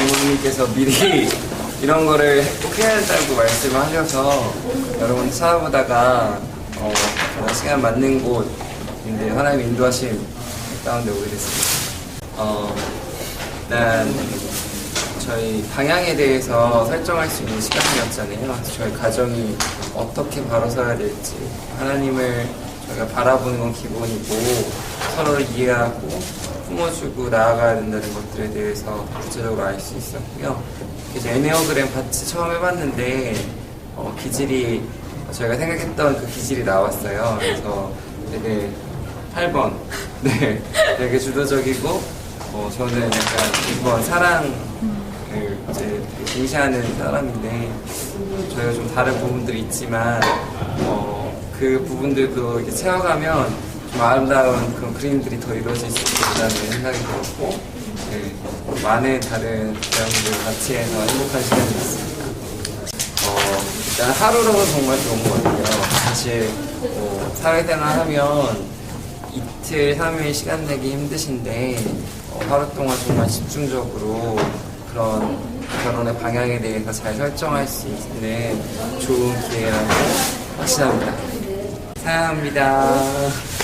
장모님께서 미리 이런 거를 꼭 해야 된다고 말씀을 하셔서 여러분 찾아보다가 어, 시간 맞는 곳인데 하나님 인도하심 가운데 오게 됐습니다. 어, 일단 저희 방향에 대해서 설정할 수 있는 시간이었잖아요. 저희 가정이 어떻게 바로 서야 될지 하나님을 저희가 바라보는 건 기본이고 서로를 이해하고 품어주고 나아가야 된다는 것들에 대해서 구체적으로 알 수 있었고요. 이제 에네어그램 같이 처음 해봤는데 어, 기질이 저희가 생각했던 그 기질이 나왔어요. 그래서 되게 8번 네 되게 주도적이고 어, 저는 약간 2번 사랑 그 이제 중시하는 사람인데 저희가 좀 다른 부분들이 있지만 어, 그 부분들도 이렇게 채워가면 좀 아름다운 그런 그림들이 더 이루어질 수 있겠다는 생각이 들었고 네, 많은 다른 배우들 같이 해서 행복한 시간이었습니다. 어, 일단 하루로는 정말 좋은 것 같아요. 사실 뭐 사회생활 하면 이틀, 3일 시간 내기 힘드신데 어, 하루 동안 정말 집중적으로 그런 결혼의 방향에 대해서 잘 설정할 수 있는 좋은 기회라고 확신합니다. 사랑합니다.